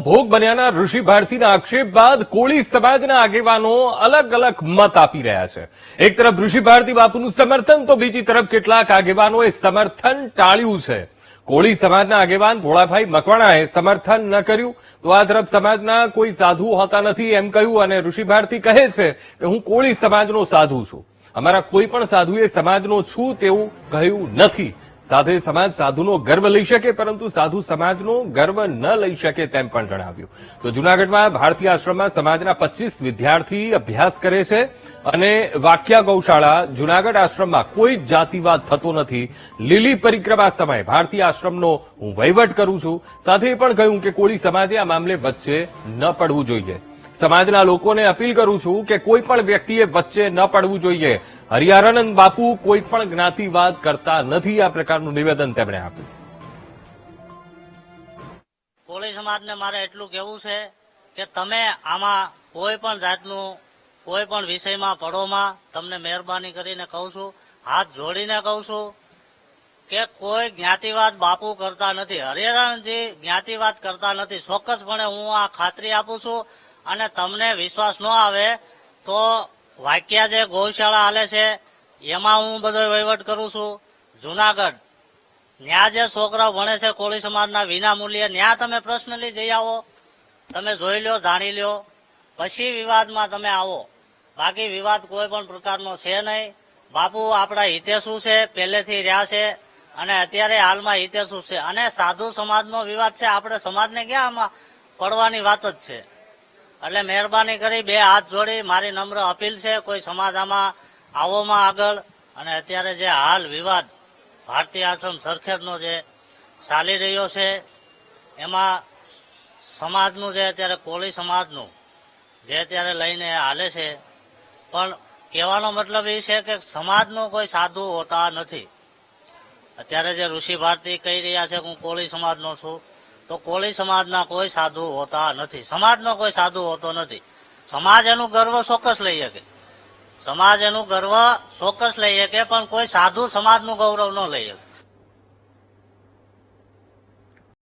ભોગ બન્યાના ઋષિ ભારતીના આક્ષેપ બાદ કોળી સમાજના આગેવાનો અલગ અલગ મત આપી રહ્યા છે. એક તરફ ઋષિ ભારતી બાપુનું સમર્થન, તો બીજી તરફ કેટલાક આગેવાનોએ સમર્થન ટાળ્યું છે. કોળી સમાજના આગેવાન ભોળાભાઈ મકવાણાએ સમર્થન ન કર્યું. તો આ તરફ સમાજના કોઈ સાધુ હોતા નથી એમ કહ્યું અને ઋષિ ભારતી કહે છે કે હું કોળી સમાજનો સાધુ છું. અમારા કોઈ પણ સાધુએ સમાજનો છું તેવું કહ્યું નથી. સાથે સમાજ સાધુનો ગર્વ લઈ શકે, પરંતુ સાધુ સમાજનો ગર્વ ન લઈ શકે તેમ પણ જણાવ્યું. તો જુનાગઢમાં ભારતીય આશ્રમમાં સમાજના પચીસ વિદ્યાર્થી અભ્યાસ કરે છે અને વાક્યા ગૌશાળા જુનાગઢ આશ્રમમાં કોઈ જ જાતિવાદ થતો નથી. લીલી પરિક્રમા સમયે ભારતીય આશ્રમનો હું વહીવટ કરું છું. સાથે એ પણ કહ્યું કે કોળી સમાજે આ મામલે વચ્ચે ન પડવું જોઈએ. સમાજના લોકોને અપીલ કરું છું કે કોઈ પણ વ્યક્તિએ વચ્ચે ન પડવું જોઈએ. હરિહરાનંદ બાપુ કોઈ પણ જ્ઞાતિવાદ કરતા નથી આ પ્રકારનું નિવેદન તેમણે આપ્યું. કોળી સમાજને મારે એટલું કહેવું છે કે તમે આમાં કોઈ પણ જાતનું, કોઈ પણ વિષયમાં પડોમાં તમને મહેરબાની કરીને કહું છું, હાથ જોડીને કહું છું કે કોઈ જ્ઞાતિવાદ બાપુ કરતા નથી. હરિહરાનંદજી જ્ઞાતિવાદ કરતા નથી. ચોક્કસપણે હું આ ખાતરી આપું છું અને તમને વિશ્વાસ ન આવે તો વાક્યા જે ગૌશાળા હાલે છે, એમાં હું બધો વહીવટ કરું છું. જુનાગઢ. ન્યા જે છોકરાઓ ભણે છે કોળી સમાજના વિના મૂલ્યે ન્યા તમે પર્સનલી જઈ આવો. તમે જોઈ લો જાણી લો પછી વિવાદમાં તમે આવો. બાકી વિવાદ કોઈ પણ પ્રકારનો છે નહીં. બાપુ, આપણા હિતે શું છે, પહેલેથી રહ્યા છે અને અત્યારે હાલમાં હિતે શું છે. અને સાધુ સમાજનો વિવાદ છે. આપણે સમાજને ક્યાં આમાં પડવાની વાત જ છે. એટલે મહેરબાની કરી બે હાથ જોડી મારી નમ્ર અપીલ છે, કોઈ સમાજ આમાં આવોમાં આગળ. અને અત્યારે જે હાલ વિવાદ ભારતીય આશ્રમ સરખેજનો જે ચાલી રહ્યો છે, એમાં સમાજનું જે અત્યારે કોળી સમાજનું જે અત્યારે લઈને હાલે છે, પણ કહેવાનો મતલબ એ છે કે સમાજનો કોઈ સાધુ હોતા નથી. અત્યારે જે ઋષિ ભારતી કહી રહ્યા છે કે હું કોળી સમાજનો છું તો કોળી સમાજના કોઈ સાધુ હોતા નથી. સમાજનો કોઈ સાધુ હોતો નથી. સમાજ એનું ગર્વ ચોક્કસ લઈ શકે. સમાજ એનું ગર્વ ચોક્કસ લઈ શકે, પણ કોઈ સાધુ સમાજનું ગૌરવ ન લઈ શકે.